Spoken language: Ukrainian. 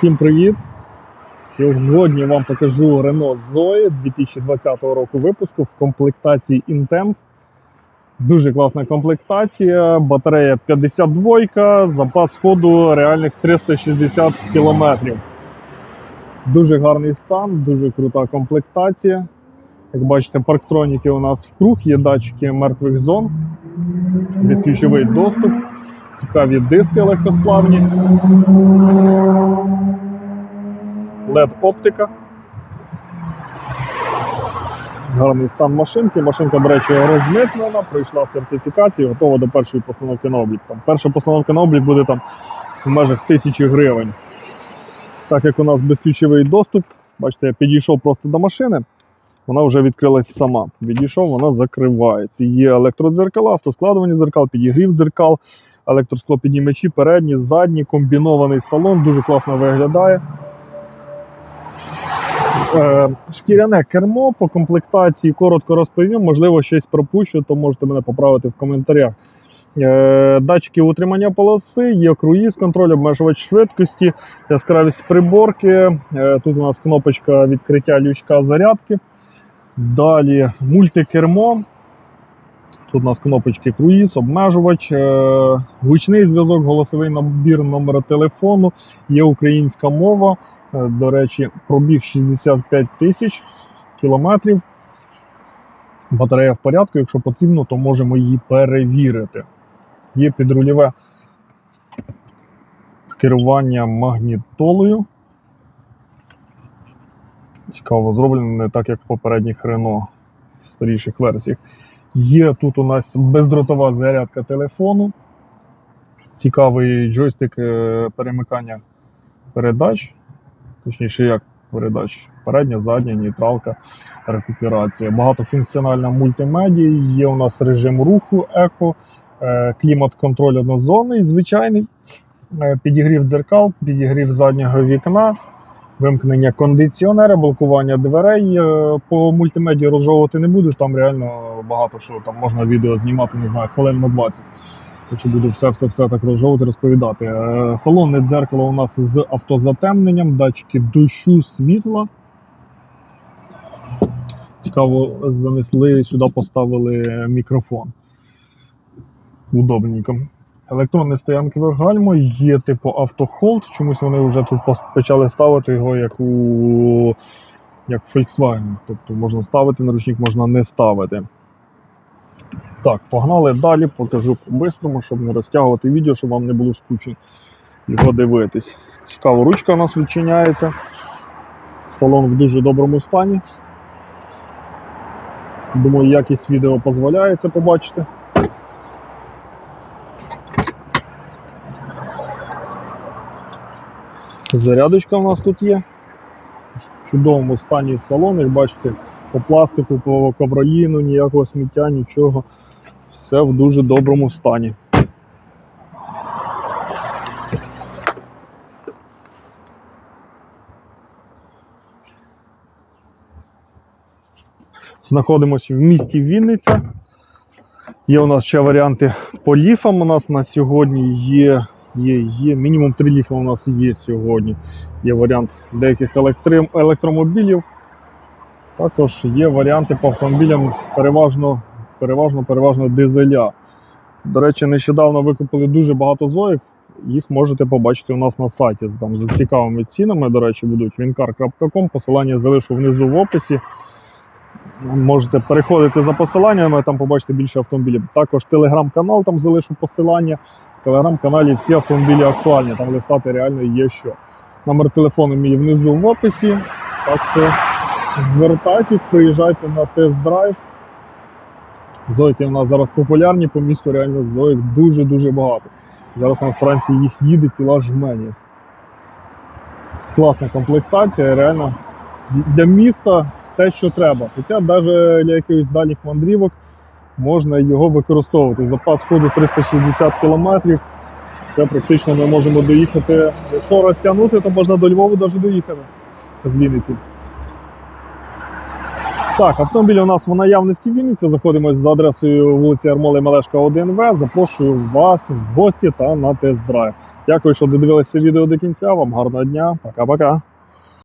Всім привіт! Сьогодні вам покажу Renault Zoe 2020 року випуску в комплектації Intense. Дуже класна комплектація, батарея 52, запас ходу реальних 360 км. Дуже гарний стан, дуже крута комплектація. Як бачите, парктроніки у нас в круг, є датчики мертвих зон, безключовий доступ, цікаві диски легкосплавні. LED оптика. Гарний стан машинки. Машинка, до речі, розмитнена, пройшла сертифікацію, готова до першої постановки на облік. Там, перша постановка на облік буде там в межах тисячі гривень. Так як у нас безключовий доступ, бачите, я підійшов просто до машини, вона вже відкрилась сама. Відійшов, вона закривається. Є електродзеркала, автоскладування дзеркал, підігрів дзеркал, електросклопіднімачі, передні, задні, комбінований салон, дуже класно виглядає. Е, Шкіряне кермо по комплектації коротко розповім. Можливо, щось пропущу, то можете мене поправити в коментарях. Е, Датчики утримання полоси, є круїз, контроль, обмежувач швидкості, яскравість приборки. Е, Тут у нас кнопочка відкриття лючка зарядки. Далі мультикермо. Тут у нас кнопочки круїз, обмежувач, е, гучний зв'язок, голосовий набір номера телефону, є українська мова. Е, До речі, пробіг 65 тисяч кілометрів. Батарея в порядку, якщо потрібно, то можемо її перевірити. Є підрульове керування магнітолою. Цікаво, зроблено не так, як в попередніх Renault в старіших версіях. Є тут у нас бездротова зарядка телефону. Цікавий джойстик е, перемикання передач. Точніше, як передач. Передня, задня, нейтралка, рекуперація. Багатофункціональна мультимедія. Є у нас режим руху, еко, е, клімат-контроль однозонний, звичайний, е, підігрів дзеркал, підігрів заднього вікна, вимкнення кондиціонера, блокування дверей. Е, По мультимедії розжовувати не буду, там реально багато що там можна відео знімати, не знаю, хвилин на 20. Якщо буду все-все-все так розжовувати, розповідати. Е, Салонне дзеркало у нас з автозатемненням, датчики дощу, світла. Цікаво, занесли сюди, поставили мікрофон. Удобненько. Електронне стоянкове гальмо, є типу автохолд. Чомусь вони вже тут почали ставити його як у як Volkswagen. Тобто можна ставити наручник, можна не ставити. Так, погнали далі, покажу по-бистрому, щоб не розтягувати відео, щоб вам не було скучно його дивитись. Цікаво, ручка у нас відчиняється. Салон в дуже доброму стані. Думаю, якість відео дозволяє це побачити. Зарядочка у нас тут є. В чудовому стані салон, як бачите, по пластику, по ковроліну, ніякого сміття, нічого. Все в дуже доброму стані. Знаходимося в місті Вінниця. Є у нас ще варіанти по ліфам. У нас на сьогодні є, є, є мінімум три ліфа у нас є сьогодні. Є варіант деяких електрим, електромобілів. Також є варіанти по автомобілям переважно, переважно, переважно дизеля. До речі, нещодавно викупили дуже багато зоїк. Їх можете побачити у нас на сайті. Там за цікавими цінами, до речі, будуть wincar.com. Посилання залишу внизу в описі. Можете переходити за посиланнями, там побачите більше автомобілів. Також телеграм-канал там залишу посилання. В телеграм-каналі всі автомобілі актуальні, там листати реально є що. Номер телефону мій внизу в описі. Так що звертайтесь, приїжджайте на тест-драйв. Зойки у нас зараз популярні по місту, реально зоїк дуже-дуже багато. Зараз на Франції їх їде ціла жменя. Класна комплектація, реально для міста те, що треба. Хоча навіть для якихось дальніх мандрівок можна його використовувати. Запас ходу 360 км. Це практично ми можемо доїхати. Якщо розтягнути, то можна до Львова навіть доїхати з Вінниці. Так, автомобіль у нас в наявності в Вінниці. Заходимо за адресою вулиці Армоли Мелешка 1В. Запрошую вас в гості та на тест-драйв. Дякую, що додивилися відео до кінця. Вам гарного дня. Пока-пока.